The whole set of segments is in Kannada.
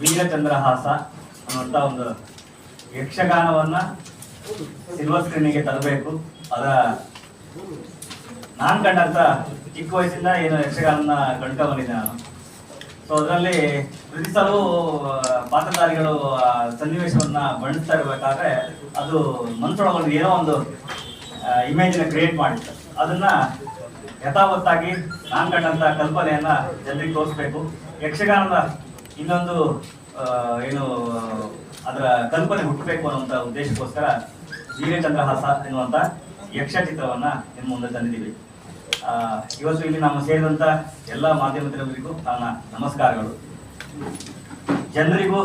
ವೀರಚಂದ್ರಹಾಸ ಅನ್ನುವಂಥ ಒಂದು ಯಕ್ಷಗಾನವನ್ನ ಸಿಲ್ವರ್ ಸ್ಕ್ರೀನಿಗೆ ತರಬೇಕು. ಅದ ನಾನ್ ಕಂಡಂತ ಚಿಕ್ಕ ವಯಸ್ಸಿಂದ ಏನು ಯಕ್ಷಗಾನ ಕಂಡ್ಕ ಬಂದಿದ್ದೆ ನಾನು. ಸೊ ಅದರಲ್ಲಿ ಪ್ರತಿ ಪಾತ್ರಧಾರಿಗಳು ಸನ್ನಿವೇಶವನ್ನ ಬಣ್ಣಿಸ್ತಾ ಇರಬೇಕಾದ್ರೆ ಅದು ಮನಸ್ಸೊಳಗೆ ಒಂದು ಏನೋ ಒಂದು ಇಮೇಜ್ನ ಕ್ರಿಯೇಟ್ ಮಾಡಿತ್ತು. ಅದನ್ನ ಯಥಾವತ್ತಾಗಿ ನಾನ್ ಕಂಡಂತ ಕಲ್ಪನೆಯನ್ನ ಜನರಿಗೆ ತೋರಿಸ್ಬೇಕು. ಯಕ್ಷಗಾನದ ಇನ್ನೊಂದು ಏನು, ಅದರ ಕಲ್ಪನೆ ಹುಟ್ಟಬೇಕು ಅನ್ನುವಂಥ ಉದ್ದೇಶಕ್ಕೋಸ್ಕರ ವೀರಚಂದ್ರಹಾಸ ಎನ್ನುವಂಥ ಯಕ್ಷ ಚಿತ್ರವನ್ನ ನಿಮ್ಮ ಮುಂದೆ ತಂದಿದ್ದೀವಿ. ಇವತ್ತು ಇಲ್ಲಿ ನಾವು ಸೇರಿದಂತ ಎಲ್ಲ ಮಾಧ್ಯಮದವರಿಗೂ ನನ್ನ ನಮಸ್ಕಾರಗಳು. ಜನರಿಗೂ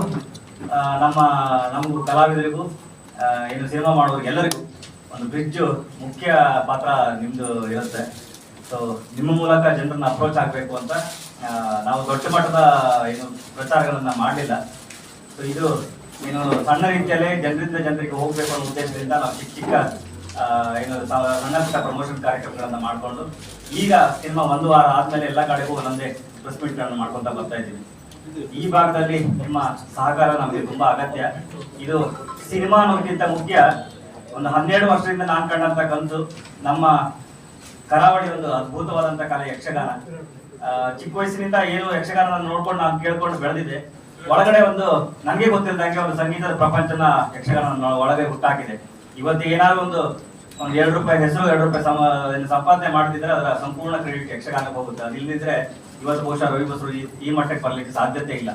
ನಮ್ಮ, ನಮಗೂ ಕಲಾವಿದರಿಗೂ ಏನು ಸಿನಿಮಾ ಎಲ್ಲರಿಗೂ ಒಂದು ಬ್ರಿಡ್ಜ್ ಮುಖ್ಯ ಪಾತ್ರ ನಿಮ್ದು ಇರುತ್ತೆ. ಸೊ ನಿಮ್ಮ ಮೂಲಕ ಜನರನ್ನ ಅಪ್ರೋಚ್ ಆಗಬೇಕು ಅಂತ ನಾವು ದೊಡ್ಡ ಮಟ್ಟದ ಏನು ಪ್ರಚಾರಗಳನ್ನ ಮಾಡಲಿಲ್ಲ. ಸೊ ಇದು ಏನು ಸಣ್ಣ ರೀತಿಯಲ್ಲೇ ಜನರಿಂದ ಜನರಿಗೆ ಹೋಗ್ಬೇಕು ಅನ್ನೋ ಉದ್ದೇಶದಿಂದ ನಾವು ಚಿಕ್ಕ ಚಿಕ್ಕ ಏನು ಸಣ್ಣ ಪುಟ್ಟ ಪ್ರಮೋಷನ್ ಕಾರ್ಯಕ್ರಮಗಳನ್ನ ಮಾಡ್ಕೊಂಡು ಈಗ ಸಿನಿಮಾ ಒಂದು ವಾರ ಆದ್ಮೇಲೆ ಎಲ್ಲ ಕಡೆಗೂ ಒಂದೊಂದೇ ಪ್ರೆಸ್ ಮೀಟ್ಗಳನ್ನು ಮಾಡ್ಕೊಂತ ಬರ್ತಾ ಇದ್ದೀವಿ. ಈ ಭಾಗದಲ್ಲಿ ನಿಮ್ಮ ಸಹಕಾರ ನಮಗೆ ತುಂಬಾ ಅಗತ್ಯ. ಇದು ಸಿನಿಮಾ ಅನ್ನೋದಕ್ಕಿಂತ ಮುಖ್ಯ. ಒಂದು ಹನ್ನೆರಡು ವರ್ಷದಿಂದ ನಾನು ಕಂಡಂತ ಕಂತು ನಮ್ಮ ಕರಾವಳಿ ಒಂದು ಅದ್ಭುತವಾದಂತ ಕಲೆ ಯಕ್ಷಗಾನ. ಚಿಕ್ಕ ವಯಸ್ಸಿನಿಂದ ಏನು ಯಕ್ಷಗಾನ ನೋಡ್ಕೊಂಡು ನಾನು ಕೇಳ್ಕೊಂಡು ಬೆಳೆದಿದೆ ಒಳಗಡೆ ಒಂದು ನನಗೆ ಗೊತ್ತಿಲ್ಲದಂಗೆ ಒಂದು ಸಂಗೀತದ ಪ್ರಪಂಚನ ಯಕ್ಷಗಾನ ಒಳಗೆ ಹುಟ್ಟಾಕಿದೆ. ಇವತ್ತು ಏನಾದ್ರು ಒಂದು ಒಂದು ಎರಡು ರೂಪಾಯಿ ಹೆಸರು, ಎರಡು ರೂಪಾಯಿ ಸಮ ಸಂಪಾದನೆ ಮಾಡ್ತಿದ್ರೆ ಅದರ ಸಂಪೂರ್ಣ ಕ್ರೆಡಿಟ್ ಯಕ್ಷಗಾನಕ್ಕೆ ಹೋಗುತ್ತೆ. ಅದು ಇವತ್ತು ಬಹುಶಃ ರವಿ ಬಸರು ಈ- ಮಟ್ಟಕ್ಕೆ ಬರ್ಲಿಕ್ಕೆ ಸಾಧ್ಯತೆ ಇಲ್ಲ.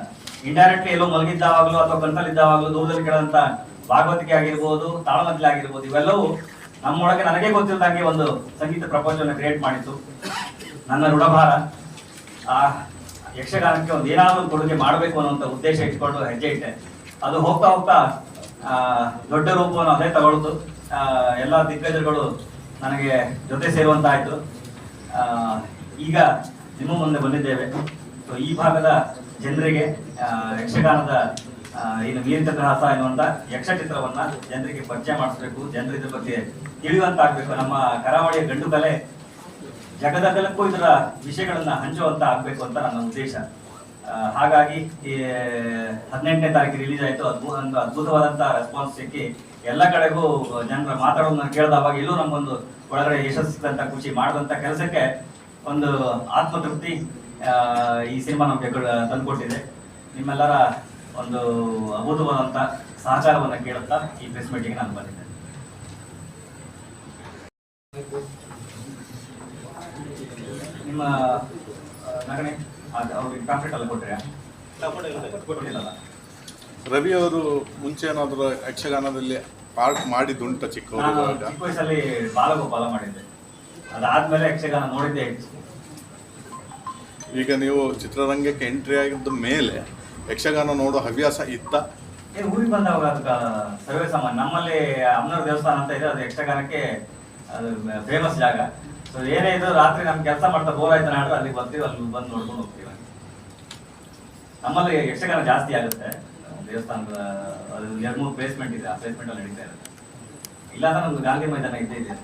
ಇಂಡೈರೆಕ್ಟ್ಲಿ ಎಲ್ಲೋ ಮಲಗಿದ್ದಾವಾಗಲೂ ಅಥವಾ ಕನಸಲ್ಲಿದ್ದಾವಾಗ್ಲೂ ದೂರದಲ್ಲಿ ಕೇಳಂತ ಭಾಗವತಿಕೆ ಆಗಿರ್ಬೋದು, ತಾಳಮದ್ಲೆ ಆಗಿರ್ಬೋದು, ಇವೆಲ್ಲವೂ ನಮ್ಮೊಳಗೆ ನನಗೆ ಗೊತ್ತಿಲ್ಲದಂಗೆ ಒಂದು ಸಂಗೀತ ಪ್ರಪಂಚವನ್ನು ಕ್ರಿಯೇಟ್ ಮಾಡಿತ್ತು. ನನ್ನ ಋಣಭಾರ. ಆ ಯಕ್ಷಗಾನಕ್ಕೆ ಒಂದು ಏನಾದರೂ ಕೊಡುಗೆ ಮಾಡಬೇಕು ಅನ್ನುವಂಥ ಉದ್ದೇಶ ಇಟ್ಕೊಂಡು ಹೆಜ್ಜೆ ಇಟ್ಟೆ. ಅದು ಹೋಗ್ತಾ ಹೋಗ್ತಾ ದೊಡ್ಡ ರೂಪವನ್ನು ಅದೇ ತಗೊಳ್ತು. ಎಲ್ಲ ದಿಗ್ಗಜರುಗಳು ನನಗೆ ಜೊತೆ ಸೇರುವಂತಾಯ್ತು. ಈಗ ನಿಮ್ಮ ಮುಂದೆ ಬಂದಿದ್ದೇವೆ. ಸೊ ಈ ಭಾಗದ ಜನರಿಗೆ ಯಕ್ಷಗಾನದ ಏನು ವೀರಚಂದ್ರಹಾಸ ಎನ್ನುವಂತ ಯಕ್ಷ ಚಿತ್ರವನ್ನ ಜನರಿಗೆ ಪರಿಚಯ ಮಾಡಿಸ್ಬೇಕು, ಜನರ ಬಗ್ಗೆ ತಿಳಿಯುವಂತಾಗ್ಬೇಕು. ನಮ್ಮ ಕರಾವಳಿಯ ಗಂಡು ಕಲೆ ಜಗದಗಲಕ್ಕೂ ಇದರ ವಿಷಯಗಳನ್ನ ಹಂಚುವಂತ ಆಗ್ಬೇಕು ಅಂತ ನನ್ನ ಉದ್ದೇಶ. ಹಾಗಾಗಿ ಈ ಹದಿನೆಂಟನೇ ತಾರೀಕು ರಿಲೀಸ್ ಆಯ್ತು. ಅದ್ಭುತ ಒಂದು ಅದ್ಭುತವಾದಂತ ರೆಸ್ಪಾನ್ಸ್ ಸಿಕ್ಕಿ ಎಲ್ಲ ಕಡೆಗೂ ಜನರ ಮಾತಾಡೋದನ್ನ ಕೇಳಿದವಾಗ ಇಲ್ಲೂ ನಮ್ಗೊಂದು ಒಳಗಡೆ ಯಶಸ್ಸಿದಂತ ಖುಷಿ. ಮಾಡಿದಂತ ಕೆಲಸಕ್ಕೆ ಒಂದು ಆತ್ಮತೃಪ್ತಿ ಈ ಸಿನಿಮಾ ನಮಗೆ ತಂದುಕೊಟ್ಟಿದೆ. ನಿಮ್ಮೆಲ್ಲರ ಒಂದು ಅದ್ಭುತವಾದಂತ ಸಹಕಾರವನ್ನ ಕೇಳುತ್ತಾ ಈ ಪ್ರೆಸ್ ಮೀಟಿಂಗ್ ನಾನು ಬಂದಿದ್ದೆ ನಿಮ್ಮ ನಗಣೆ ಅವ್ರಿಗೆ ಎಲ್ಲ ಕೊಟ್ಟಿಲ್ಲಲ್ಲ. ರವಿ ಅವರು ಮುಂಚೆ ಏನಾದರೂ ಯಕ್ಷಗಾನದಲ್ಲಿ ಪಾರ್ಟ್ ಮಾಡಿದ್ದುಂಟ ನಾನು ಚಿಕ್ಕವರಿರುವಾಗ ಚಿಕ್ಕ ವಯಸ್ಸಲ್ಲಿ ಬಾಲಗೋಪಾಲ ಮಾಡಿದ್ದೆ. ಅದಾದ್ಮೇಲೆ ಯಕ್ಷಗಾನ ನೋಡಿದ್ದೆ ಈಗ ನೀವು ಚಿತ್ರರಂಗಕ್ಕೆ ಎಂಟ್ರಿ ಆಗಿದ್ದ ಮೇಲೆ ಯಕ್ಷಗಾನ ನೋಡೋ ಹವ್ಯಾಸ ಇತ್ತ? ಏ ಊರಿಗೆ ಬಂದಾಗ ಸರ್ವೇ ಸಾಮಾನ್ಯ ನಮ್ಮಲ್ಲಿ ಅಮ್ಮನವ್ರ ದೇವಸ್ಥಾನ ಅಂತ ಇದೆ ಅದು ಯಕ್ಷಗಾನಕ್ಕೆ ಅದು ಫೇಮಸ್ ಜಾಗ. ಸೊ ಏನೇ ಇದು ರಾತ್ರಿ ನಮ್ ಕೆಲಸ ಮಾಡ್ತಾ ಬೋರ್ ಆಯ್ತು ನಾಡ್ರೆ ಅಲ್ಲಿ ಬರ್ತೀವಿ ಅಲ್ಲಿ ಬಂದು ನೋಡ್ಕೊಂಡು ಹೋಗ್ತೀವಿ. ನಮ್ಮಲ್ಲಿ ಯಕ್ಷಗಾನ ಜಾಸ್ತಿ ಆಗುತ್ತೆ. ದೇವಸ್ಥಾನದ ಎರಡು ಮೂರು ಪ್ಲೇಸ್ಮೆಂಟ್ ಇದೆ ಆ ಪ್ಲೇಸ್ಮೆಂಟ್ ಅಲ್ಲಿ ನಡೀತಾ ಇರುತ್ತೆ. ಇಲ್ಲಾಂದ್ರೆ ನಮ್ದು ಗಾಂಧಿ ಮೈದಾನ ಇದ್ದೇ ಇದೆ.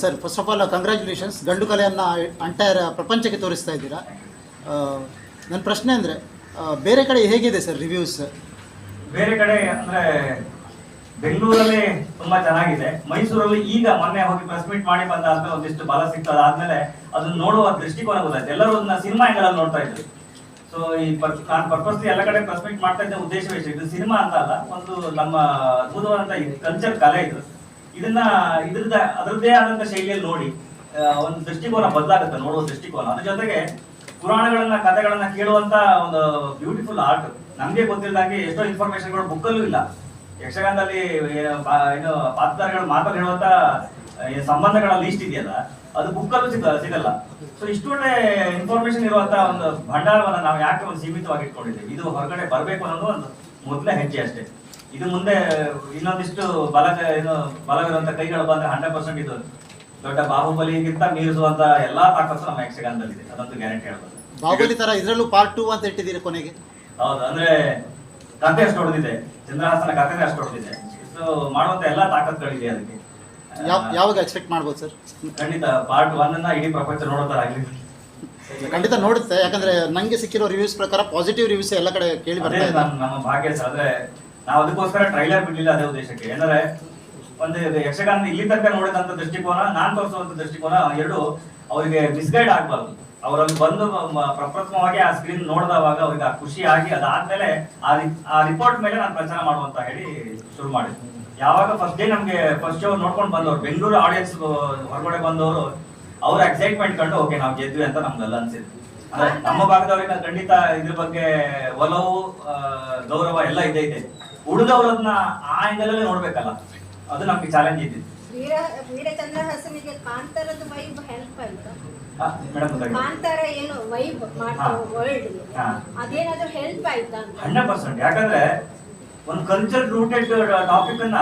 Sir first of all congratulations ಗಂಡು ಕಲೆಯನ್ನು ಅಂಟೈರ್ ಪ್ರಪಂಚಕ್ಕೆ ತೋರಿಸ್ತಾ ಇದ್ದೀರಾ. ನನ್ನ ಪ್ರಶ್ನೆ ಅಂದರೆ ಬೇರೆ ಕಡೆ ಹೇಗಿದೆ ಸರ್ ರಿವ್ಯೂಸ್ ಬೇರೆ ಕಡೆ ಅಂದ್ರೆ ಬೆಂಗಳೂರಲ್ಲಿ ತುಂಬಾ ಚೆನ್ನಾಗಿದೆ. ಮೈಸೂರಲ್ಲಿ ಈಗ ಮೊನ್ನೆ ಹೋಗಿ ಪ್ರೆಸ್ ಮೀಟ್ ಮಾಡಿ ಬಂದಾದ್ಮೇಲೆ ಒಂದಿಷ್ಟು ಬಲ ಸಿಗ್ತದ ಆದ್ಮೇಲೆ ಅದನ್ನ ನೋಡುವ ದೃಷ್ಟಿಕೋನ ಗೊತ್ತಾಯ್ತು. ಎಲ್ಲರೂ ಅದನ್ನ ಸಿನಿಮಾ ಎಂಗಲ್ ಅಲ್ಲಿ ನೋಡ್ತಾ ಇದ್ರು. ಸೊ ಈ ನಾನು ಪರ್ಪಸ್ಲಿ ಎಲ್ಲ ಕಡೆ ಪ್ರೆಸ್ ಮೀಟ್ ಮಾಡ್ತಾ ಇದ್ದ ಉದ್ದೇಶವೇ. ಇದು ಸಿನಿಮಾ ಅಂತ ಅಲ್ಲ, ಒಂದು ನಮ್ಮ ಅದ್ಭುತವಾದಂತ ಕಲ್ಚರ್ ಕಲೆ ಇದು. ಇದನ್ನ ಇದ್ರದ ಅದರದ್ದೇ ಆದಂತ ಶೈಲಿಯಲ್ಲಿ ನೋಡಿ ಒಂದು ದೃಷ್ಟಿಕೋನ ಬದಲಾಗುತ್ತೆ, ನೋಡುವ ದೃಷ್ಟಿಕೋನ. ಅದ್ರ ಜೊತೆಗೆ ಪುರಾಣಗಳನ್ನ, ಕಥೆಗಳನ್ನ ಕೇಳುವಂತ ಒಂದು ಬ್ಯೂಟಿಫುಲ್ ಆರ್ಟ್ ನಮ್ಗೆ ಗೊತ್ತಿಲ್ಲದಾಗೆ ಎಷ್ಟೋ ಇನ್ಫಾರ್ಮೇಶನ್ಗಳು ಬುಕ್ಕಲ್ಲೂ ಇಲ್ಲ. ಯಕ್ಷಗಾನದಲ್ಲಿ ಏನು ಪಾತ್ರಗಳು ಮಾತಲ್ಲಿ ಹೇಳುವಂತ ಸಂಬಂಧಗಳ ಲೀಸ್ಟ್ ಇದೆಯಲ್ಲ ಅದು ಬುಕ್ಕಲ್ಲೂ ಸಿಗ ಸಿಗಲ್ಲ. ಸೊ ಇಷ್ಟು ಒಳ್ಳೆ ಇನ್ಫಾರ್ಮೇಶನ್ ಇರುವಂತ ಒಂದು ಭಂಡಾರವನ್ನ ನಾವು ಯಾಕೆ ಒಂದು ಸೀಮಿತವಾಗಿ ಇಟ್ಕೊಂಡಿದ್ದೇವೆ? ಇದು ಹೊರಗಡೆ ಬರಬೇಕು ಅನ್ನೋದು ಒಂದು ಮೊದಲೇ ಹೆಜ್ಜೆ ಅಷ್ಟೇ. ಇದು ಮುಂದೆ ಇನ್ನೊಂದಿಷ್ಟು ಬಲ ಏನು ಬಲವಿರುವಂತ ಕೈಗಳು ಬಂದ್ರೆ ಹಂಡ್ರೆಡ್ ಪರ್ಸೆಂಟ್ ಇದು ದೊಡ್ಡ ಬಾಹುಬಲಿಗಿಂತ ಮೀರಿಸುವಂತ ಎಲ್ಲಾ ತಾಕತ್ತು ನಮ್ಮ ಯಕ್ಷಗಾನದಲ್ಲಿದೆ. ಅದಂತೂ ಗ್ಯಾರಂಟಿ ಹೇಳ್ಬೋದು. ಬಾಹುಬಲಿ ತರ ಇದರಲ್ಲೂ ಪಾರ್ಟ್ ಟೂ ಅಂತ ಇಟ್ಟಿದ್ದೀರಿ ಕೊನೆಗೆ. ಹೌದು ಅಂದ್ರೆ ಕಥೆ ಅಷ್ಟು ಹೊಡೆದಿದೆ ಚಂದ್ರಹಾಸನ ಕಥೆ ಅಷ್ಟು ಹೊಡೆದಿದೆ ಸೊ ಮಾಡುವಂತ ಎಲ್ಲಾ ತಾಕತ್ಗಳಿದೆ ಅದಕ್ಕೆ. ಯಾವ ಯಾವಾಗ ಎಕ್ಸ್ಪೆಕ್ಟ್ ಮಾಡ್ಬೋದು ಸರ್? ಖಂಡಿತ ಪಾರ್ಟ್ ಒನ್ ಅನ್ನ ಇಡೀ ಪ್ರಪಂಚ ನೋಡೋ ತರ ಆಗ್ಲಿ. ಖಂಡಿತ ನೋಡುತ್ತೆ. ಯಾಕಂದ್ರೆ ನಂಗೆ ಸಿಕ್ಕಿರೋ ರಿವ್ಯೂಸ್ ಪ್ರಕಾರ ಪಾಸಿಟಿವ್ ರಿವ್ಯೂಸ್ ಎಲ್ಲ ಕಡೆ ಕೇಳಿ ಬರ್ತದೆ ಬರ್ತಾ ಇದೆ. ನಮ್ಮ ಭಾಗ್ಯ ಸರ್ ಅಂದ್ರೆ ನಾವು ಅದಕ್ಕೋಸ್ಕರ ಟ್ರೈಲರ್ ಬಿಡ್ಲಿಲ್ಲ ಅದೇ ಉದ್ದೇಶಕ್ಕೆ. ಏನಂದ್ರೆ ಒಂದು ಯಕ್ಷಗಾನ ಇಲ್ಲಿ ತನಕ ನೋಡಿದಂತ ದೃಷ್ಟಿಕೋನ ನಾನ್ ತೋರಿಸುವಂತ ದೃಷ್ಟಿಕೋನ ಎರಡು ಅವರಿಗೆ ಮಿಸ್ಗೈಡ್ ಆಗ್ಬಾರ್ದು. ಅವರಲ್ಲಿ ಬಂದು ಪ್ರಪ್ರಥಮವಾಗಿ ಆ ಸ್ಕ್ರೀನ್ ನೋಡಿದವಾಗ ಅವ್ರಿಗೆ ಆ ಖುಷಿ ಆಗಿ ಅದಾದ್ಮೇಲೆ ಆ ರಿಪೋರ್ಟ್ ಮೇಲೆ ನಾನು ಪ್ರಚಾರ ಮಾಡುವಂತ ಹೇಳಿ ಶುರು ಮಾಡಿದ್ವಿ ಯಾವಾಗ ಫಸ್ಟ್ ಡೇ ನಮ್ಗೆ ಫಸ್ಟ್ ಶೋ ನೋಡ್ಕೊಂಡು ಬಂದವರು ಬೆಂಗಳೂರು ಆಡಿಯನ್ಸ್ ಹೊರಗಡೆ ಬಂದವರು ಅವ್ರ ಎಕ್ಸೈಟ್ಮೆಂಟ್ ಕಂಡು ಓಕೆ ನಾವು ಗೆದ್ವಿ ಅಂತ ನಮ್ಗೆಲ್ಲ ಅನ್ಸಿದ್ವಿ ನಮ್ಮ ಭಾಗದವ್ರಿಗೆ ಖಂಡಿತ ಇದ್ರ ಬಗ್ಗೆ ಒಲವು ಗೌರವ ಎಲ್ಲ ಇದೆ ಇದೆ ಉಳಿದವ್ರನ್ನ ಆ ಅಲ್ಲಿ ನೋಡ್ಬೇಕಲ್ಲ ಅದು ನಮ್ಗೆ ಚಾಲೆಂಜ್ ಇದ್ದಿದ್ದು. ವೀರ ವೀರಚಂದ್ರ ಹಾಸನಿಗೆ ಕಾಂತಾರದ ವೈಬ್ ಹೆಲ್ಪ್ ಆಯ್ತಾ? ಕಾಂತಾರ ಏನು ವೈಬ್ ಹಾ. ಮಾಡ್ತಾರೆ ವರ್ಲ್ಡ್ ಅದೇನಾದ್ರೂ ಹೆಲ್ಪ್ ಆಯ್ತಾ ಹಂಡ್ರೆಡ್ ಪರ್ಸೆಂಟ್. ಯಾಕಂದ್ರೆ ಒಂದು ಕಲ್ಚರ್ ರೂಟೆಡ್ ಟಾಪಿಕ್ ಅನ್ನ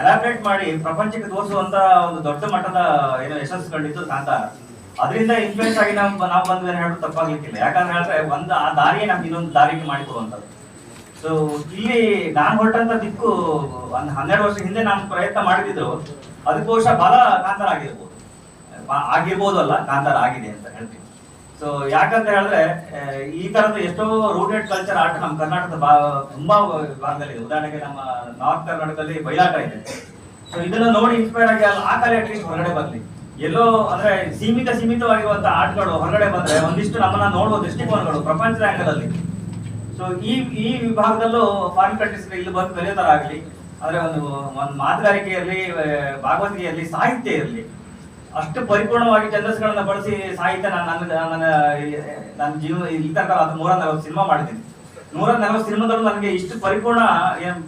ಎಲಾಬ್ರೇಟ್ ಮಾಡಿ ಪ್ರಪಂಚಕ್ಕೆ ತೋರಿಸುವಂತ ಒಂದು ದೊಡ್ಡ ಮಟ್ಟದ ಏನೋ ಯಶಸ್ಸು ಕಂಡಿತ್ತು ಕಾಂತಾರ. ಅದರಿಂದ ಇನ್ಫ್ಲೂಯೆನ್ಸ್ ಆಗಿ ನಾವು ನಾವು ಬಂದ್ವಿ ಹೇಳೋದು ತಪ್ಪಾಗ್ಲಿಕ್ಕಿಲ್ಲ. ಯಾಕಂದ್ರೆ ಹೇಳಿದ್ರೆ ಒಂದು ಆ ದಾರಿಯೇ ನಮ್ಗೆ ಇನ್ನೊಂದು ದಾರಿಗೆ ಮಾಡಿಕೊಡುವಂಥದ್ದು ಸೊ ಇಲ್ಲಿ ನಾನು ಹೊರಟಂತ ದಿಕ್ಕು ಒಂದು ಹನ್ನೆರಡು ವರ್ಷ ಹಿಂದೆ ನಾನು ಪ್ರಯತ್ನ ಮಾಡಿದ್ರು ಅದಕ್ಕೋಸ್ಕರ ಬಹಳ ಬಲ ಕಾಂತಾರ ಆಗಿರ್ಬೋದು. ಆಗಿರ್ಬೋದು ಅಲ್ಲ ಕಾಂತಾರ ಆಗಿದೆ ಅಂತ ಹೇಳ್ತೀವಿ ಸೊ ಯಾಕಂತ ಹೇಳಿದ್ರೆ ಈ ತರದ ಎಷ್ಟೋ ರೂಟೆಡ್ ಕಲ್ಚರ್ ಆರ್ಟ್ ನಮ್ಮ ಕರ್ನಾಟಕದ ಬಾ, ತುಂಬಾ ಭಾಗದಲ್ಲಿ ಉದಾಹರಣೆಗೆ ನಮ್ಮ ನಾರ್ತ್ ಕರ್ನಾಟಕದಲ್ಲಿ ಬಯಲಾಟ ಇದೆ. ಸೊ ಇದನ್ನ ನೋಡಿ ಇನ್ಸ್ಪೈರ್ ಆಗಿ ಅಲ್ಲಿ ಆ ಕಲೆ ಅಟ್ಲೀಸ್ಟ್ ಹೊರಗಡೆ ಬರ್ಲಿ. ಎಲ್ಲೋ ಅಂದ್ರೆ ಸೀಮಿತ ಸೀಮಿತವಾಗಿರುವಂತಹ ಆರ್ಟ್ಗಳು ಹೊರಗಡೆ ಬಂದ್ರೆ ಒಂದಿಷ್ಟು ನಮ್ಮನ್ನ ನೋಡುವ ದೃಷ್ಟಿಕೋನಗಳು ಪ್ರಪಂಚದ angle ಅಲ್ಲಿ ಸೊ ಈ ಈ ವಿಭಾಗದಲ್ಲೂ ಫಾರಿನ್ ಕಂಟ್ರೀಸ್ ಇಲ್ಲಿ ಬಂದು ಕಲಿಯೋ ತರ ಆಗ್ಲಿ ಅಂದ್ರೆ ಒಂದು ಒಂದು ಮಾತುಗಾರಿಕೆ ಇರಲಿ ಸಾಹಿತ್ಯ ಇರಲಿ ಅಷ್ಟು ಪರಿಪೂರ್ಣವಾಗಿ ಛಂದಸ್ಗಳನ್ನ ಬಳಸಿ ಸಾಹಿತ್ಯ ನಾನು ನನ್ನ ನನ್ನ ನನ್ನ ಜೀವನ ಇಲ್ಲಿ ತನಕ ಅದು ನೂರ ನಲವತ್ತು ಸಿನಿಮಾ ಮಾಡಿದ್ದೀನಿ. ನೂರ ನಲವತ್ತು ಸಿನಿಮಾದಲ್ಲೂ ನನಗೆ ಇಷ್ಟು ಪರಿಪೂರ್ಣ ಏನ್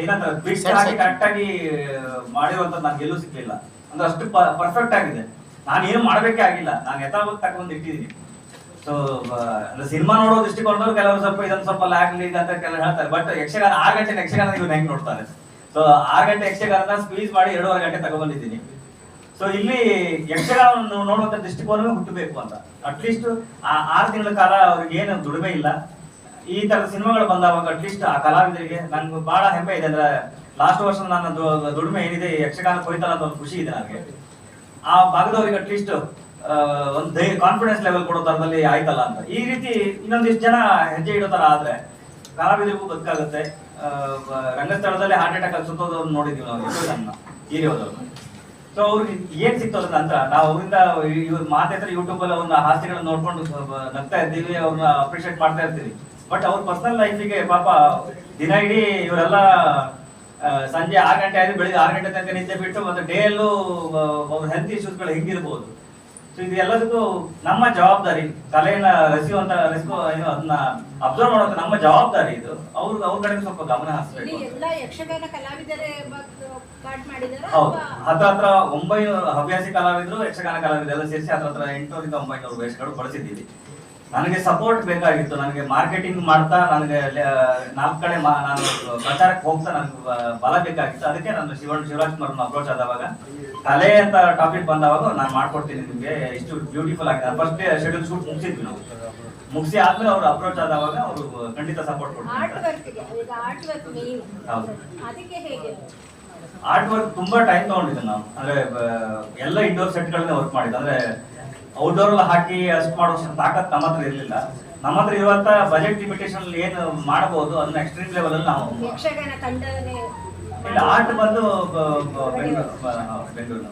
ಏನಂತ ಬಿಟ್ ಹಾಕಿ ಕರೆಕ್ಟ್ ಆಗಿ ಮಾಡಿರುವಂತ ನನಗೆ ಎಲ್ಲೂ ಸಿಕ್ಕಲಿಲ್ಲ ಅಂದ್ರೆ ಅಷ್ಟು ಪರ್ಫೆಕ್ಟ್ ಆಗಿದೆ. ನಾನು ಏನು ಮಾಡ್ಬೇಕೇ ಆಗಿಲ್ಲ. ನಾನು ಯಥಾವತ್ ತಗೊಂಡು ಇಟ್ಟಿದ್ದೀನಿ ಸೊ ಸಿನಿಮಾ ನೋಡೋ ದೃಷ್ಟಿಕೋನದವ್ರು ಕೆಲವರು ಸ್ವಲ್ಪ ಇದೊಂದು ಸ್ವಲ್ಪ ಲ್ಯಾಗ್ಲಿ ಅಂತ ಕೆಲವರು ಹೇಳ್ತಾರೆ. ಬಟ್ ಯಕ್ಷಗಾನ ಆರು ಗಂಟೆ ಯಕ್ಷಗಾನ ಇವ್ರು ಹೆಂಗ್ ನೋಡ್ತಾರೆ? ಸೊ ಆರು ಗಂಟೆ ಯಕ್ಷಗಾನ ಸ್ಕ್ವೀಸ್ ಮಾಡಿ ಎರಡೂವರೆ ಗಂಟೆ ತಗೊಂಡ್ಬಂದಿದ್ದೀನಿ ಸೊ ಇಲ್ಲಿ ಯಕ್ಷಗಾನ ನೋಡುವಂತ ದೃಷ್ಟಿಕೋನವೇ ಹುಟ್ಟಬೇಕು ಅಂತ. ಅಟ್ಲೀಸ್ಟ್ ಆ ಆರು ತಿಂಗಳ ಕಾಲ ಅವ್ರಿಗೆ ಏನು ದುಡಿಮೆ ಇಲ್ಲ. ಈ ತರದ ಸಿನಿಮಾಗಳು ಬಂದಾಗ ಅಟ್ಲೀಸ್ಟ್ ಆ ಕಲಾವಿದರಿಗೆ ನನ್ಗೆ ಬಹಳ ಹೆಮ್ಮೆ ಇದೆ. ಅಂದ್ರೆ ಲಾಸ್ಟ್ ವರ್ಷ ನನ್ನ ದುಡಿಮೆ ಏನಿದೆ ಯಕ್ಷಗಾನ ಕೊಯ್ತಾರ ಅಂತ ಒಂದು ಖುಷಿ ಇದೆ ನನಗೆ. ಆ ಭಾಗದವರಿಗೆ ಅಟ್ಲೀಸ್ಟ್ ಒಂದು ಧೈರ್ಯ ಕಾನ್ಫಿಡೆನ್ಸ್ ಲೆವೆಲ್ ಕೊಡೋ ತರದಲ್ಲಿ ಆಯ್ತಲ್ಲ ಅಂತ. ಈ ರೀತಿ ಇನ್ನೊಂದಿಷ್ಟು ಜನ ಹೆಜ್ಜೆ ಇಡೋ ತರ ಆದ್ರೆ ಕಲಾವಿದರಿಗೂ ಬದುಕಾಗುತ್ತೆ. ರಂಗಸ್ಥಳದಲ್ಲಿ ಹಾರ್ಟ್ ಅಟ್ಯಾಕ್ ಅಲ್ಲಿ ಸುತ್ತೋದವ್ರನ್ನ ನೋಡಿದೀವಿ ನಾವು ಹೀರೋದವ್ರನ್ನ ಸೊ ಅವ್ರಿಗೆ ಏನ್ ಸಿಕ್ತು ನಂತರ ನಾವು ಅವರಿಂದ ಇವ್ರ ಮಾತಾಡ್ತಾರೆ ಯೂಟ್ಯೂಬ್ ಅಲ್ಲಿ ಅವ್ರನ್ನ ಹಾಸ್ಯಗಳನ್ನ ನೋಡ್ಕೊಂಡು ನಗ್ತಾ ಇರ್ತೀವಿ ಅವ್ರನ್ನ ಅಪ್ರಿಶಿಯೇಟ್ ಮಾಡ್ತಾ ಇರ್ತೀವಿ. ಬಟ್ ಅವ್ರ ಪರ್ಸನಲ್ ಲೈಫಿಗೆ ಪಾಪ ದಿನ ಇಡೀ ಇವರೆಲ್ಲ ಸಂಜೆ ಆರು ಗಂಟೆ ಆಯ್ತು ಬೆಳಿಗ್ಗೆ ಆರು ಗಂಟೆ ತನಕ ನಿದ್ದೆ ಬಿಟ್ಟು ಮತ್ತೆ ಡೇ ಅಲ್ಲೂ ಅವ್ರ ಹೆಲ್ತ್ ಇಶ್ಯೂಸ್ಗಳು ಹೆಂಗಿರ್ಬೋದು. ಸೊ ಇದು ಎಲ್ಲದಕ್ಕೂ ನಮ್ಮ ಜವಾಬ್ದಾರಿ. ಕಲೆಯನ್ನ ರಸಿಯುವಂತ ರಸಿಕೋ ಏನು ಅದನ್ನ ಅಬ್ಸರ್ವ್ ಮಾಡುವಂತ ನಮ್ಮ ಜವಾಬ್ದಾರಿ ಇದು. ಅವ್ರ ಅವ್ರ ಕಡೆ ಸ್ವಲ್ಪ ಗಮನ ಹಾಸ್ಬೇಕು ಹರಿಸ್ಬೇಕು ಹೌದು. ಹತ್ರ ಹತ್ರ ಒಂಬೈನೂರು ಹವ್ಯಾಸಿ ಕಲಾವಿದರು ಯಕ್ಷಗಾನ ಕಲಾವಿದರು ಎಲ್ಲ ಸೇರಿಸಿ ಹತ್ರ ಹತ್ರ ಎಂಟುನೂರಿಂದ ಒಂಬೈನೂರು ವೇಷಗಳು ಬಳಸಿದ್ದೀವಿ. ನನಗೆ ಸಪೋರ್ಟ್ ಬೇಕಾಗಿತ್ತು. ನನಗೆ ಮಾರ್ಕೆಟಿಂಗ್ ಮಾಡ್ತಾ ನನಗೆ ನಾಲ್ಕು ಕಡೆ ನಾನು ಪ್ರಚಾರಕ್ಕೆ ಹೋಗ್ತಾ ನನಗೆ ಬಲ ಬೇಕಾಗಿತ್ತು. ಅದಕ್ಕೆ ನಾನು ಶಿವಣ್ಣ ಶಿವರಾಜ್ ಕುಮಾರ್ ಅಪ್ರೋಚ್ ಆದವಾಗ ಕಲೆ ಅಂತ ಟಾಪಿಕ್ ಬಂದವಾಗ ನಾನು ಮಾಡ್ಕೊಡ್ತೀನಿ ನಿಮಗೆ. ಇಷ್ಟು ಬ್ಯೂಟಿಫುಲ್ ಆಗಿದೆ. ಫಸ್ಟ್ ಶೆಡ್ಯೂಲ್ ಶೂಟ್ ಮುಗಿಸಿದ್ವಿ ನಾವು. ಮುಗಿಸಿ ಆದ್ಮೇಲೆ ಅವ್ರು ಅಪ್ರೋಚ್ ಆದವಾಗ ಅವರು ಖಂಡಿತ ಸಪೋರ್ಟ್ ಕೊಡ್ತಾರೆ ಆರ್ಟ್ ವರ್ಕ್ ತುಂಬಾ ಟೈಮ್ ತಗೊಂಡಿದ್ದೆ ನಾವು ಅಂದ್ರೆ ಎಲ್ಲ ಇಂಡೋರ್ ಸೆಟ್ ಗಳನ್ನ ವರ್ಕ್ ಮಾಡಿದ್ದೆ. ಅಂದ್ರೆ ಔಟ್ಡೋರ್ ಅಲ್ಲಿ ಹಾಕಿ ಅಷ್ಟು ಮಾಡೋಷ್ಟು ತಾಕತ್ ನಮ್ಮ ಹತ್ರ ಇರಲಿಲ್ಲ. ನಮ್ಮ ಹತ್ರ ಇರುವಂತ ಬಜೆಟ್ ಲಿಮಿಟೇಷನ್ ಏನು ಮಾಡಬಹುದು ಅದನ್ನ ಎಕ್ಸ್ಟ್ರೀಮ್ ಲೆವೆಲ್ ಅಲ್ಲಿ ನಾವು ಇಲ್ಲ ಆರ್ಟ್ ಬಂದು ಬೆಂಗಳೂರು ಬೆಂಗಳೂರು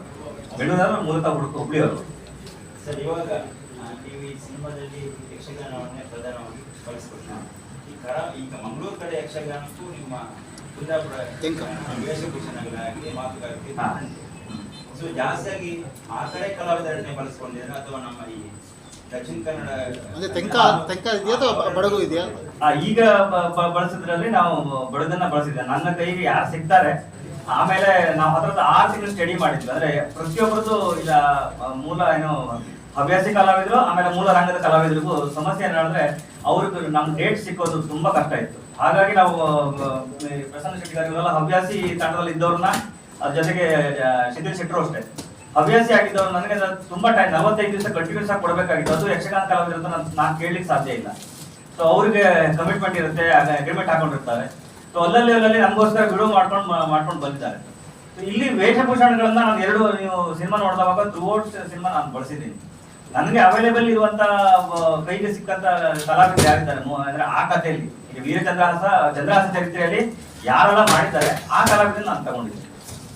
ಬೆಂಗಳೂರು ಮೂಲತಃ ಹುಡುಕು ಹುಬ್ಳಿಯವರು. ಸರ್ ಇವಾಗ ಟಿವಿ ನೀವು ಈ ಸಿನಿಮಾದಲ್ಲಿ ಯಕ್ಷಗಾನವನ್ನೇ ಪ್ರಧಾನವಾಗಿ ಬಳಸ್ಕೊಡ್ತೀವಿ ಈ ಕರ ಈಗ ಮಂಗಳೂರು ಕಡೆ ಯಕ್ಷಗಾನಕ್ಕೂ ನಿಮ್ಮ ಕುಂದಾಪುರ ತೆಂಕ. ವೇಷಭೂಷಣಗಳಾಗಲಿ ಮಾತುಗಾರಿಕೆ ಹಾ. ಸೊ ಜಾಸ್ತಿಯಾಗಿ ಆ ಕಡೆ ಕಲಾವಿದರನ್ನೇ ಅಥವಾ ನಮ್ಮ ಈ ದಕ್ಷಿಣ ಕನ್ನಡ ಅದೇ ತೆಂಕ ತೆಂಕ ಇದೆಯಾ ಅಥವಾ ಬಡಗು ಇದೆಯಾ ಆ, ಈಗ ಬಳಸಿದ್ರಲ್ಲಿ ನಾವು ಬಡದನ್ನ ಬಳಸಿದ್ದೆ ನನ್ನ ಕೈಗೆ ಯಾರು ಸಿಗ್ತಾರೆ ಆಮೇಲೆ ನಾವು ಹತ್ರ ಆರು ತಿಂಗಳು ಸ್ಟಡಿ ಮಾಡಿದ್ವಿ ಅಂದ್ರೆ ಪ್ರತಿಯೊಬ್ಬರದ್ದು ಇಲ್ಲ ಮೂಲ ಏನು ಹವ್ಯಾಸಿ ಕಲಾವಿದರು, ಆಮೇಲೆ ಮೂಲ ರಂಗದ ಕಲಾವಿದರಿಗೂ ಸಮಸ್ಯೆ ಏನು ಹೇಳಿದ್ರೆ, ಅವ್ರಿಗೆ ನಮ್ಗೆ ಡೇಟ್ ಸಿಕ್ಕೋದು ತುಂಬಾ ಕಷ್ಟ ಇತ್ತು. ಹಾಗಾಗಿ ನಾವು ಪ್ರಸನ್ನ ಶೆಟ್ಟಿ ಇವರೆಲ್ಲ ಹವ್ಯಾಸಿ ತಂಡದಲ್ಲಿ ಇದ್ದವ್ರನ್ನ ಅದ್ರ ಜೊತೆಗೆ ಶಿಥಿಲ್ ಶೆಟ್ಟರು ಅಷ್ಟೇ. ಹವ್ಯಾಸಿ ಆಗಿದ್ದವ್ರು ನನಗೆ ತುಂಬಾ ಟೈಮ್, ನಲವತ್ತೈದು ದಿವಸ ಕಂಟಿನ್ಯೂಸ್ ಆಗಿ ಕೊಡಬೇಕಾಗಿತ್ತು. ಅದು ಯಕ್ಷಗಾನ ಅಂತ ನಾನು ಕೇಳಲಿಕ್ಕೆ ಸಾಧ್ಯ ಇಲ್ಲ. ಸೊ ಅವ್ರಿಗೆ ಕಮಿಟ್ಮೆಂಟ್ ಇರುತ್ತೆ ಅಗ್ರಿಮೆಂಟ್ ಹಾಕೊಂಡಿರ್ತಾರೆ. ಸೊ ಅಲ್ಲಲ್ಲಿ ಅಲ್ಲಲ್ಲಿ ನಮಗೋಸ್ಕರ ಬಿಡುವು ಮಾಡ್ಕೊಂಡು ಮಾಡ್ಕೊಂಡು ಬಂದಿದ್ದಾರೆ. ಇಲ್ಲಿ ವೇಷಭೂಷಣಗಳನ್ನ ನಾನು ಎರಡು, ನೀವು ಸಿನಿಮಾ ನೋಡಿದಾಗ ಥ್ರೂಔಟ್ ಸಿನಿಮಾ ನಾನು ಬಳಸಿದ್ದೀನಿ. ನನಗೆ ಅವೈಲೇಬಲ್ ಇರುವಂತ ಕೈಗೆ ಸಿಕ್ಕಂತ ಕಲಾವಿದರು ಯಾರಿದ್ದಾರೆ? ಮು- ಅಂದ್ರೆ ಆ ಕಥೆಯಲ್ಲಿ ಈಗ ವೀರಚಂದ್ರಹಾಸ ಚಂದ್ರಹಾಸ ಚರಿತ್ರೆಯಲ್ಲಿ ಯಾರೆಲ್ಲ ಮಾಡಿದ್ದಾರೆ ಆ ಕಲಾವಿದನ್ನ ನಾನು ತಗೊಂಡಿದ್ದೆ.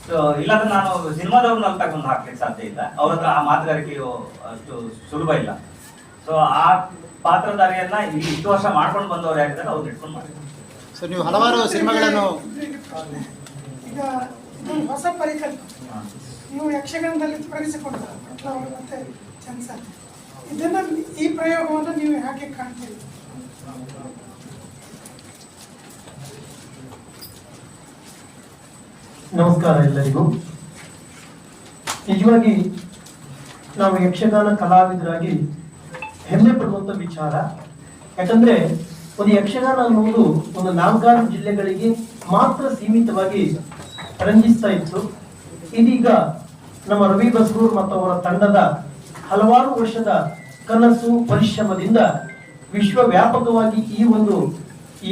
ಸೊ ಇಲ್ಲಾಂದ್ರೆ ನಾನು ಸಿನಿಮಾದವ್ರನ್ನ ಅಲ್ಲಿ ತಗೊಂಡು ಹಾಕ್ಲಿಕ್ಕೆ ಸಾಧ್ಯ ಇಲ್ಲ. ಅವ್ರ ಹತ್ರ ಆ ಮಾತುಗಾರಿಕೆಯು ಅಷ್ಟು ಸುಲಭ ಇಲ್ಲ. ಸೊ ಆ ಪಾತ್ರಧಾರಿಯನ್ನ ಇಷ್ಟು ವರ್ಷ ಮಾಡ್ಕೊಂಡು ಬಂದವ್ರು ಯಾರಿದ್ದಾರೆ ಅವ್ರು ಇಟ್ಕೊಂಡು ಮಾಡಿದ್ದಾರೆ ಸೊ ನೀವು ಹಲವಾರು ಸಿನಿಮಾಗಳನ್ನು ಈಗ ಹೊಸ ಪರಿಕಲ್ಪನೆ ನೀವು ಯಕ್ಷಗಾನದಲ್ಲಿ ತೊಡಗಿಸಿಕೊಂಡ್ರೆ ಮತ್ತೆ ಇದನ್ನು ಈ ಪ್ರಯೋಗವನ್ನು ನೀವು ಹೇಗೆ ಕಾಣ್ತೀರಿ. ನಮಸ್ಕಾರ ಎಲ್ಲರಿಗೂ. ನಿಜವಾಗಿ ನಾವು ಯಕ್ಷಗಾನ ಕಲಾವಿದರಾಗಿ ಹೆಮ್ಮೆ ಪಡುವಂತ ವಿಚಾರ. ಯಾಕಂದ್ರೆ ಒಂದು ಯಕ್ಷಗಾನ ಅನ್ನುವುದು ಒಂದು ನಾಲ್ಕಾರು ಜಿಲ್ಲೆಗಳಿಗೆ ಮಾತ್ರ ಸೀಮಿತವಾಗಿ ರಂಜಿಸ್ತಾ ಇತ್ತು. ಇದೀಗ ನಮ್ಮ ರವಿ ಬಸ್ರೂರ್ ಮತ್ತು ಅವರ ತಂಡದ ಹಲವಾರು ವರ್ಷದ ಕನಸು ಪರಿಶ್ರಮದಿಂದ ವಿಶ್ವವ್ಯಾಪಕವಾಗಿ ಈ ಒಂದು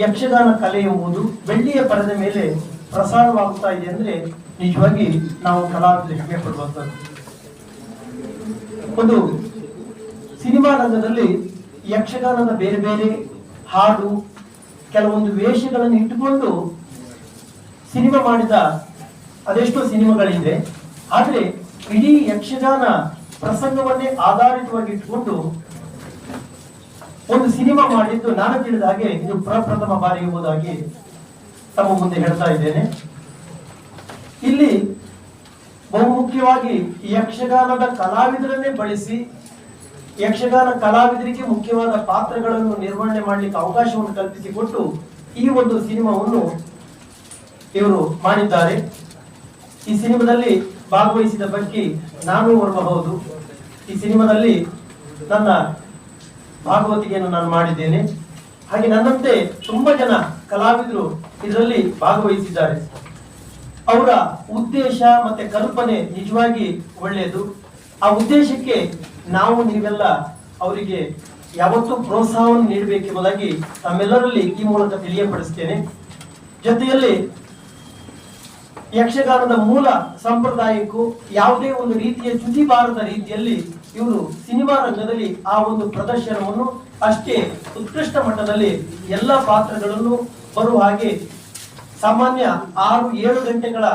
ಯಕ್ಷಗಾನ ಕಲೆ ಎಂಬುದು ಬೆಳ್ಳಿಯ ಪರದೆ ಮೇಲೆ ಪ್ರಸಾರವಾಗುತ್ತಾ ಇದೆ ಅಂದ್ರೆ ನಿಜವಾಗಿ ನಾವು ಕಲಾವಿದರು ಹೆಮ್ಮೆ ಪಡುವಂಥದ್ದು ಒಂದು ಸಿನಿಮಾ ರಂಗದಲ್ಲಿ ಯಕ್ಷಗಾನದ ಬೇರೆ ಬೇರೆ ಹಾಡು, ಕೆಲವೊಂದು ವೇಷಗಳನ್ನು ಇಟ್ಟುಕೊಂಡು ಸಿನಿಮಾ ಮಾಡಿದ ಅದೆಷ್ಟೋ ಸಿನಿಮಾಗಳಿದೆ. ಆದ್ರೆ ಇಡೀ ಯಕ್ಷಗಾನ ಪ್ರಸಂಗವನ್ನೇ ಆಧಾರಿತವಾಗಿಟ್ಟುಕೊಂಡು ಒಂದು ಸಿನಿಮಾ ಮಾಡಿದ್ದು ನಾನು ತಿಳಿದ ಹಾಗೆ ಇದು ಪ್ರಪ್ರಥಮ ಬಾರಿ ಎಂಬುದಾಗಿ ತಮ್ಮ ಮುಂದೆ ಹೇಳ್ತಾ ಇದ್ದೇನೆ. ಇಲ್ಲಿ ಬಹುಮುಖ್ಯವಾಗಿ ಯಕ್ಷಗಾನದ ಕಲಾವಿದರನ್ನೇ ಬಳಸಿ ಯಕ್ಷಗಾನ ಕಲಾವಿದರಿಗೆ ಮುಖ್ಯವಾದ ಪಾತ್ರಗಳನ್ನು ನಿರ್ವಹಣೆ ಮಾಡಲಿಕ್ಕೆ ಅವಕಾಶವನ್ನು ಕಲ್ಪಿಸಿಕೊಟ್ಟು ಈ ಒಂದು ಸಿನಿಮಾವನ್ನು ಇವರು ಮಾಡಿದ್ದಾರೆ. ಈ ಸಿನಿಮಾದಲ್ಲಿ ಭಾಗವಹಿಸಿದ ಬಗ್ಗೆ ನಾನು ಬರಬಹುದು ಈ ಸಿನಿಮಾದಲ್ಲಿ ನನ್ನ ಭಾಗವತಿಕೆಯನ್ನು ನಾನು ಮಾಡಿದ್ದೇನೆ. ಹಾಗೆ ನನ್ನಂತೆ ತುಂಬಾ ಜನ ಕಲಾವಿದರು ಇದರಲ್ಲಿ ಭಾಗವಹಿಸಿದ್ದಾರೆ. ಅವರ ಉದ್ದೇಶ ಮತ್ತೆ ಕಲ್ಪನೆ ನಿಜವಾಗಿ ಒಳ್ಳೆಯದು. ಆ ಉದ್ದೇಶಕ್ಕೆ ನಾವು ನೀವೆಲ್ಲ ಅವರಿಗೆ ಯಾವತ್ತೂ ಪ್ರೋತ್ಸಾಹವನ್ನು ನೀಡಬೇಕೆಂಬುದಾಗಿ ತಮ್ಮೆಲ್ಲರಲ್ಲಿ ಈ ಮೂಲಕ ತಿಳಿಯಪಡಿಸ್ತೇನೆ. ಜೊತೆಯಲ್ಲಿ ಯಕ್ಷಗಾನದ ಮೂಲ ಸಂಪ್ರದಾಯಕ್ಕೂ ಯಾವುದೇ ಒಂದು ರೀತಿಯ ಚ್ಯುತಿ ಬಾರದ ರೀತಿಯಲ್ಲಿ ಇವರು ಸಿನಿಮಾ ರಂಗದಲ್ಲಿ ಆ ಒಂದು ಪ್ರದರ್ಶನವನ್ನು ಅಷ್ಟೇ ಉತ್ಕೃಷ್ಟ ಮಟ್ಟದಲ್ಲಿ ಎಲ್ಲ ಪಾತ್ರಗಳನ್ನು ಬರುವ ಹಾಗೆ ಸಾಮಾನ್ಯ ಆರು, ಏಳು ಗಂಟೆಗಳ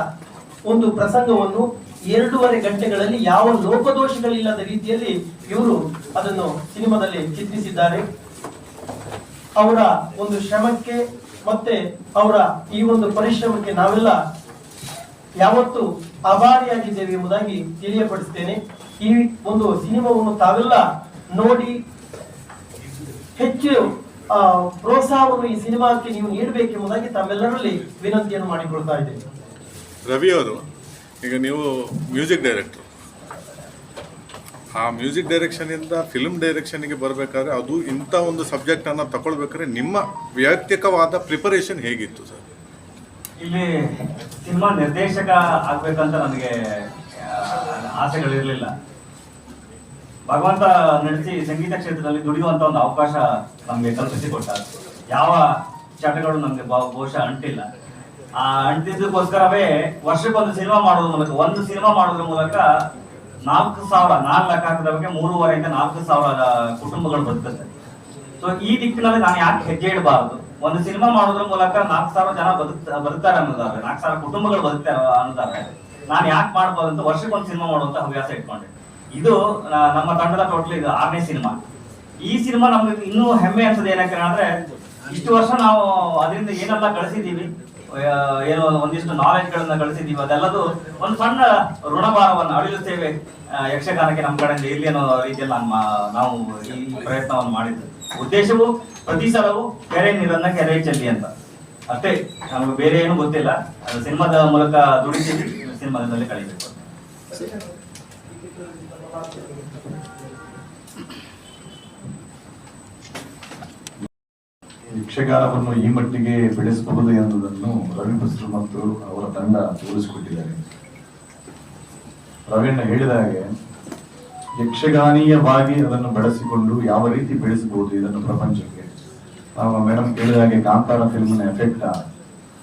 ಒಂದು ಪ್ರಸಂಗವನ್ನು ಎರಡೂವರೆ ಗಂಟೆಗಳಲ್ಲಿ ಯಾವ ಲೋಪದೋಷಗಳಿಲ್ಲದ ರೀತಿಯಲ್ಲಿ ಇವರು ಅದನ್ನು ಸಿನಿಮಾದಲ್ಲಿ ಚಿತ್ರಿಸಿದ್ದಾರೆ. ಅವರ ಒಂದು ಶ್ರಮಕ್ಕೆ ಮತ್ತೆ ಅವರ ಈ ಒಂದು ಪರಿಶ್ರಮಕ್ಕೆ ನಾವೆಲ್ಲ ಯಾವತ್ತು ಆಭಾರಿಯಾಗಿದ್ದೇವೆ ಎಂಬುದಾಗಿ ತಿಳಿಯಪಡಿಸ್ತೇನೆ ಈ ಒಂದು ಸಿನಿಮಾವನ್ನು ತಾವೆಲ್ಲ ನೋಡಿ ಹೆಚ್ಚು ಪ್ರೋತ್ಸಾಹವನ್ನು ಈ ಸಿನಿಮಾಕ್ಕೆ ನೀವು ನೀಡಬೇಕೆಂಬುದಾಗಿ ತಮ್ಮೆಲ್ಲರಲ್ಲಿ ವಿನಂತಿಯನ್ನು ಮಾಡಿಕೊಳ್ತಾ ಇದ್ದೇನೆ. ರವಿ ಅವರು, ಈಗ ನೀವು ಮ್ಯೂಸಿಕ್ ಡೈರೆಕ್ಟರ್. ಆ ಮ್ಯೂಸಿಕ್ ಡೈರೆಕ್ಷನಿಂದ ಫಿಲ್ಮ್ ಡೈರೆಕ್ಷನ್ಗೆ ಬರಬೇಕಾದ್ರೆ ಅದು ಇಂಥ ಒಂದು ಸಬ್ಜೆಕ್ಟನ್ನು ತಗೊಳ್ಬೇಕಾದ್ರೆ ನಿಮ್ಮ ವೈಯಕ್ತಿಕವಾದ ಪ್ರಿಪರೇಷನ್ ಹೇಗಿತ್ತು ಸರ್? ಇಲ್ಲಿ ಸಿನಿಮಾ ನಿರ್ದೇಶಕ ಆಗ್ಬೇಕಂತ ನನಗೆ ಆಸೆಗಳಿರಲಿಲ್ಲ. ಭಗವಂತ ನಡೆಸಿ ಸಂಗೀತ ಕ್ಷೇತ್ರದಲ್ಲಿ ದುಡಿಯುವಂತ ಒಂದು ಅವಕಾಶ ನಮಗೆ ಕಲ್ಪಿಸಿಕೊಟ್ಟ ಯಾವ ಚಟಗಳು ನಮಗೆ ಬಹುಶಃ ಅಂಟಿಲ್ಲ. ಆ ಅಂಟಿದ್ದಕ್ಕೋಸ್ಕರವೇ ವರ್ಷಕ್ಕೊಂದು ಸಿನಿಮಾ ಮಾಡೋದ್ರ ಮೂಲಕ, ಒಂದು ಸಿನಿಮಾ ಮಾಡೋದ್ರ ಮೂಲಕ ನಾಲ್ಕು ಸಾವಿರ, ನಾಲ್ಕು ಲೆಕ್ಕ ಹಾಕಿದವರಿಗೆ ಮೂರುವರೆಯಿಂದ ನಾಲ್ಕು ಸಾವಿರ ಕುಟುಂಬಗಳು ಬದುಕುತ್ತೆ. ಸೊ ಈ ದಿಕ್ಕಿನಲ್ಲಿ ನಾನು ಯಾಕೆ ಹೆಜ್ಜೆ ಇಡಬಾರದು? ಒಂದು ಸಿನಿಮಾ ಮಾಡೋದ್ರ ಮೂಲಕ ನಾಲ್ಕು ಸಾವಿರ ಜನ ಬದುಕ್ ಬದುಕ್ತಾರೆ ಅನ್ನೋದಾದ್ರೆ ನಾಲ್ಕು ಸಾವಿರ ಕುಟುಂಬಗಳು ಬದುಕ್ತಾರೆ ಅನ್ನೋದಾದ್ರೆ ನಾನು ಯಾಕೆ ಮಾಡ್ಬೋದು ಅಂತ ವರ್ಷಕ್ಕೊಂದು ಸಿನಿಮಾ ಮಾಡುವಂತ ಹವ್ಯಾಸ ಇಟ್ಕೊಂಡೆ. ಇದು ನಮ್ಮ ತಂಡದ ಟೋಟಲ್ ಇದು ಆರನೇ ಸಿನಿಮಾ. ಈ ಸಿನಿಮಾ ನಮ್ಗೆ ಇನ್ನೂ ಹೆಮ್ಮೆ ಅನ್ಸೋದು ಏನಕ್ಕೆ ಅಂದ್ರೆ ಇಷ್ಟು ವರ್ಷ ನಾವು ಅದರಿಂದ ಏನೆಲ್ಲ ಕಳಿಸಿದೀವಿ ಆ, ಏನೋ ಒಂದಿಷ್ಟು ನಾಲೆಜ್ ಗಳನ್ನ ಕಳಿಸಿದೀವಿ ಅದೆಲ್ಲದು ಒಂದು ಸಣ್ಣ ಋಣಭಾರವನ್ನು ಅಳಿಯುತ್ತೇವೆ ಯಕ್ಷಗಾನಕ್ಕೆ ನಮ್ಮ ಕಡೆಯಿಂದ ಇರ್ಲಿ ಅನ್ನೋ ರೀತಿಯಲ್ಲಿ ನಾವು ಈ ಪ್ರಯತ್ನವನ್ನು ಮಾಡಿದ್ದು. ಉದ್ದೇಶವು ಪ್ರತಿ ಸಲವೂ ಕೆರೆ ನೀರನ್ನ ಕೆರೆ ಚೆಲ್ಲಿ ಅಂತ. ಅಷ್ಟೇ, ನಮಗೆ ಬೇರೆ ಏನು ಗೊತ್ತಿಲ್ಲ. ಸಿನಿಮಾದ ಮೂಲಕ ದುಡಿಸಿ ಸಿನಿಮಾದಲ್ಲಿ ಕಳಿಬೇಕು. ಯಕ್ಷಗಾನವನ್ನು ಈ ಮಟ್ಟಿಗೆ ಬೆಳೆಸಬಹುದು ಎನ್ನುವುದನ್ನು ರವಿ ಮತ್ತು ಅವರ ತಂಡ ತೋರಿಸಿಕೊಟ್ಟಿದ್ದಾರೆ. ರವೀಣ್ಣ ಹೇಳಿದ ಹಾಗೆ ಯಕ್ಷಗಾನೀಯವಾಗಿ ಅದನ್ನು ಬಳಸಿಕೊಂಡು ಯಾವ ರೀತಿ ಬೆಳೆಸಬಹುದು ಇದನ್ನು ಪ್ರಪಂಚಕ್ಕೆ? ಮೇಡಮ್ ಕೇಳಿದ ಹಾಗೆ ಕಾಂತಾರ ಫಿಲ್ಮ್ನ ಎಫೆಕ್ಟ್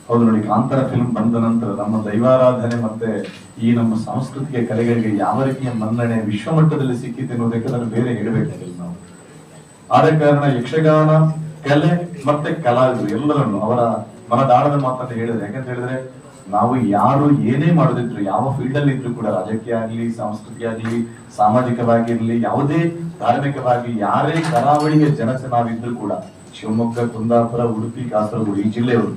ಹೌದು ನೋಡಿ, ಕಾಂತಾರ ಫಿಲ್ಮ್ ಬಂದ ನಂತರ ನಮ್ಮ ದೈವಾರಾಧನೆ ಮತ್ತೆ ಈ ನಮ್ಮ ಸಾಂಸ್ಕೃತಿಕ ಕಲೆಗಳಿಗೆ ಯಾವ ರೀತಿಯ ಮನ್ನಣೆ ವಿಶ್ವಮಟ್ಟದಲ್ಲಿ ಸಿಕ್ಕಿದೆ ಎನ್ನುವುದಕ್ಕೆ ಅದನ್ನು ಬೇರೆ ಹೇಳಬೇಕಾಗಿಲ್ಲ ನಾವು. ಆದ ಕಾರಣ ಯಕ್ಷಗಾನ, ಕಲೆ ಮತ್ತೆ ಕಲಾವಿದರು ಎಲ್ಲರನ್ನು ಅವರ ಮನದಾಳದ ಮಾತನ್ನು ಹೇಳಿದ್ರೆ, ಯಾಕಂತ ಹೇಳಿದ್ರೆ ನಾವು ಯಾರು ಏನೇ ಮಾಡೋದಿದ್ರು, ಯಾವ ಫೀಲ್ಡ್ ಅಲ್ಲಿ ಇದ್ರು ಕೂಡ ರಾಜಕೀಯ ಆಗ್ಲಿ ಸಂಸ್ಕೃತಿ ಆಗ್ಲಿ, ಸಾಮಾಜಿಕವಾಗಿರ್ಲಿ, ಯಾವುದೇ ಧಾರ್ಮಿಕವಾಗಿ, ಯಾರೇ ಕರಾವಳಿಯ ಜನ ಕೂಡ, ಶಿವಮೊಗ್ಗ, ಕುಂದಾಪುರ, ಉಡುಪಿ, ಕಾಸರಗೋಡು ಈ ಜಿಲ್ಲೆಯವರು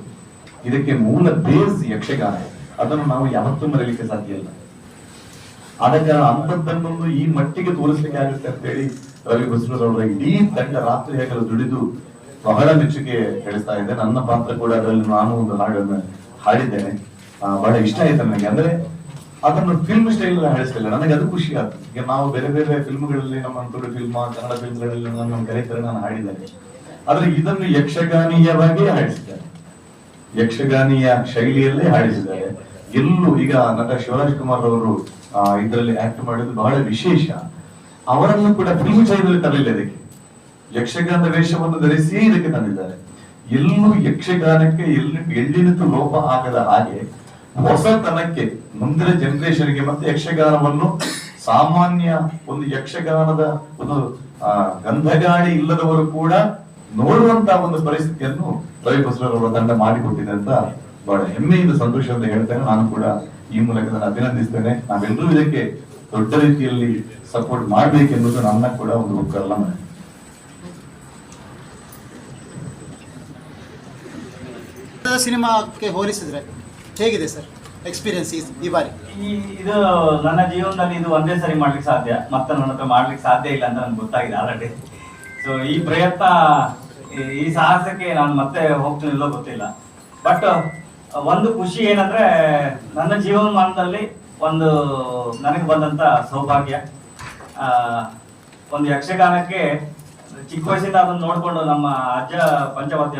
ಇದಕ್ಕೆ ಮೂಲ ಬೇಸ್ ಯಕ್ಷಗಾನ ಅದನ್ನು ನಾವು ಯಾವತ್ತೂ ಮರೆಯಲಿಕ್ಕೆ ಸಾಧ್ಯ ಇಲ್ಲ. ಕಾರಣ ಅಂಥದ್ದನ್ನೊಂದು ಈ ಮಟ್ಟಿಗೆ ತೋರಿಸ್ಲಿಕ್ಕೆ ಆಗುತ್ತೆ ಅಂತ ಹೇಳಿ ರವಿ ಬಸವರವರ ಇಡೀ ತಂಡ ರಾತ್ರಿ ಹಗಲು ದುಡಿದು ಬಹಳ ಮೆಚ್ಚುಗೆ ಹೇಳ್ತಾ ಇದೆ. ನನ್ನ ಪಾತ್ರ ಕೂಡ ಅದರಲ್ಲಿ ನಾನು ಒಂದು ಹಾಡನ್ನು ಹಾಡಿದ್ದೇನೆ. ಬಹಳ ಇಷ್ಟ ಆಯ್ತು ನನಗೆ ಅಂದ್ರೆ ಅದನ್ನು ಫಿಲ್ಮ್ ಸ್ಟೈಲ್ ಹಾಡಿಸ್ಲಿಲ್ಲ ನನಗೆ ಅದು ಖುಷಿ ಆಯ್ತು. ಈಗ ನಾವು ಬೇರೆ ಬೇರೆ ಫಿಲ್ಮ್ಗಳಲ್ಲಿ ನಮ್ಮ ತುಳು ಫಿಲ್ಮ್ ಕನ್ನಡ ಫಿಲ್ಮ್ಗಳಲ್ಲಿ ನನ್ನ ಕರೆಕ್ಟರ್ ನಾನು ಹಾಡಿದ್ದೇನೆ. ಆದ್ರೆ ಇದನ್ನು ಯಕ್ಷಗಾನೀಯವಾಗಿ ಹಾಡಿಸಿದ್ದಾರೆ. ಯಕ್ಷಗಾನೀಯ ಶೈಲಿಯಲ್ಲೇ ಹಾಡಿಸಿದ್ದಾರೆ. ಎಲ್ಲೂ ಈಗ ನಟ ಶಿವರಾಜ್ ಕುಮಾರ್ ಅವರು ಇದರಲ್ಲಿ ಆಕ್ಟ್ ಮಾಡಿದ್ದು ಬಹಳ ವಿಶೇಷ. ಅವರನ್ನು ಕೂಡ ಫಿಲ್ಮ್ ಶೈಲಿಯಲ್ಲಿ ತರಲಿಲ್ಲ ಇದಕ್ಕೆ. ಯಕ್ಷಗಾನ ವೇಷವನ್ನು ಧರಿಸಿ ಇದಕ್ಕೆ ತಂದಿದ್ದಾರೆ. ಎಲ್ಲೂ ಯಕ್ಷಗಾನಕ್ಕೆ ಎಲ್ಲಿ ಎಳ್ಳಿನಿತು ಲೋಪ ಆಗದ ಹಾಗೆ ಹೊಸತನಕ್ಕೆ ಮುಂದಿನ ಜನರೇಷನ್ಗೆ ಮತ್ತೆ ಯಕ್ಷಗಾನವನ್ನು ಸಾಮಾನ್ಯ ಒಂದು ಯಕ್ಷಗಾನದ ಒಂದು ಗಂಧಗಾಳಿ ಇಲ್ಲದವರು ಕೂಡ ನೋಡುವಂತ ಒಂದು ಪರಿಸ್ಥಿತಿಯನ್ನು ರವಿ ಬಸವರವರ ತಂಡ ಮಾಡಿಕೊಟ್ಟಿದೆ ಅಂತ ಬಹಳ ಹೆಮ್ಮೆಯಿಂದ ಸಂತೋಷದಿಂದ ಹೇಳ್ತೇನೆ. ನಾನು ಕೂಡ ಈ ಮೂಲಕ ನಾನು ಅಭಿನಂದಿಸ್ತೇನೆ. ನಾವೆಲ್ಲರೂ ಇದಕ್ಕೆ ದೊಡ್ಡ ರೀತಿಯಲ್ಲಿ ಸಪೋರ್ಟ್ ಮಾಡ್ಬೇಕೆನ್ನುವುದು ನನ್ನ ಕೂಡ ಒಂದು ಮನೆ. ಸಿನಿಮಾಕ್ಕೆ ಹೋಲಿಸಿದ್ರೆ ಹೇಗಿದೆ ಸರ್? ಎಕ್ಸ್ಪೀರಿಯನ್ಸ್ ಈ ಬಾರಿ. ಇದು ನನ್ನ ಜೀವನದಲ್ಲಿ ಇದು ಒಂದೇ ಸರಿ ಮಾಡ್ಲಿಕ್ಕೆ ಸಾಧ್ಯ. ಮತ್ತೆ ನನ್ನ ಹತ್ರ ಮಾಡ್ಲಿಕ್ಕೆ ಸಾಧ್ಯ ಇಲ್ಲ ಅಂತ ನನ್ಗೆ ಗೊತ್ತಾಗಿದೆ ಆಲ್ರೆಡಿ ಸೊ ಈ ಪ್ರಯತ್ನ, ಈ- ಈ ಸಾಹಸಕ್ಕೆ ನಾನು ಮತ್ತೆ ಹೋಗ್ತೀನಿಲ್ಲೋ ಗೊತ್ತಿಲ್ಲ. ಬಟ್ ಒಂದು ಖುಷಿ ಏನಂದ್ರೆ, ನನ್ನ ಜೀವನಮಾನದಲ್ಲಿ ಒಂದು, ನನಗೆ ಬಂದಂತ ಸೌಭಾಗ್ಯ. ಒಂದು ಯಕ್ಷಗಾನಕ್ಕೆ ಚಿಕ್ಕ ವಯಸ್ಸಿಂದ ಅದನ್ನ ನೋಡ್ಕೊಂಡು ನಮ್ಮ ಅಜ್ಜ ಪಂಚವಾದ್ಯ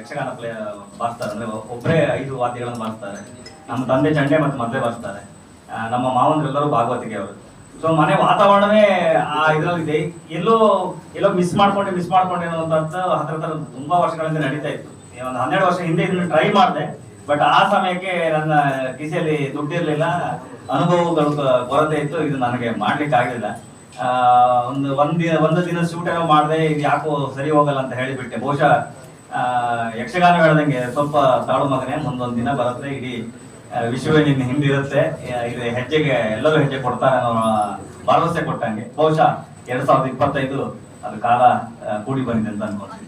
ಯಕ್ಷಗಾನ ಪ್ಲೇ, ಬಾರಿಸ್ತಾರೆ. ಅಂದ್ರೆ ಒಬ್ಬರೇ ಐದು ವಾದ್ಯಗಳನ್ನು ಬಾರಿಸ್ತಾರೆ. ನಮ್ಮ ತಂದೆ ಚಂಡೆ ಮತ್ತು ಮದ್ವೆ ಬಾರಿಸ್ತಾರೆ. ನಮ್ಮ ಮಾವಂದ್ರೆಲ್ಲರೂ ಭಾಗವತಿಗೆ ಅವರು. ಸೊ ಮನೆ ವಾತಾವರಣವೇ ಆ ಇದ್ರಲ್ಲಿದೆ. ಎಲ್ಲೋ ಎಲ್ಲೋ ಮಿಸ್ ಮಾಡ್ಕೊಂಡೆ ಮಿಸ್ ಮಾಡ್ಕೊಂಡೆ ಅನ್ನೋಂಥದ್ದು ಹತ್ರ ಹತ್ರ ತುಂಬಾ ವರ್ಷಗಳಿಂದ ನಡೀತಾ ಇತ್ತು. ಒಂದು ಹನ್ನೆರಡು ವರ್ಷ ಹಿಂದೆ ಇದನ್ನ ಟ್ರೈ ಮಾಡಿದೆ. ಬಟ್ ಆ ಸಮಯಕ್ಕೆ ನನ್ನ ಕಿಸೆಯಲ್ಲಿ ದುಡ್ಡಿರ್ಲಿಲ್ಲ ಅನುಭವಗಳು ಕೊರತೆ ಇತ್ತು. ಇದು ನನಗೆ ಮಾಡ್ಲಿಕ್ಕೆ ಆಗಲಿಲ್ಲ ಒಂದು ಒಂದ್ ದಿನ, ಒಂದು ದಿನ ಶೂಟ್ ಏನೋ ಮಾಡಿದೆ, ಇದು ಯಾಕೋ ಸರಿ ಹೋಗಲ್ಲ ಅಂತ ಹೇಳಿಬಿಟ್ಟೆ. ಬಹುಶಃ ಯಕ್ಷಗಾನ ಹೇಳ್ದಂಗೆ ಸ್ವಲ್ಪ ತಾಳು ಮಗನೇ, ಮುಂದೊಂದು ದಿನ ಬರುತ್ತೆ, ಇಡೀ ವಿಶ್ವವೇ ನಿನ್ನ ಹಿಂದಿರುತ್ತೆ. ಇದು ಹೆಜ್ಜೆಗೆ, ಎಲ್ಲರೂ ಹೆಜ್ಜೆ ಕೊಡ್ತಾರೆ ಅನ್ನೋ ಭರವಸೆ ಕೊಟ್ಟಂಗೆ. ಬಹುಶಃ ಎರಡ್ ಸಾವಿರದ ಇಪ್ಪತ್ತೈದು ಅದು ಕಾಲ ಕೂಡಿ ಬಂದಿದೆ ಅಂತ ಅನ್ಕೊಳ್ತೀನಿ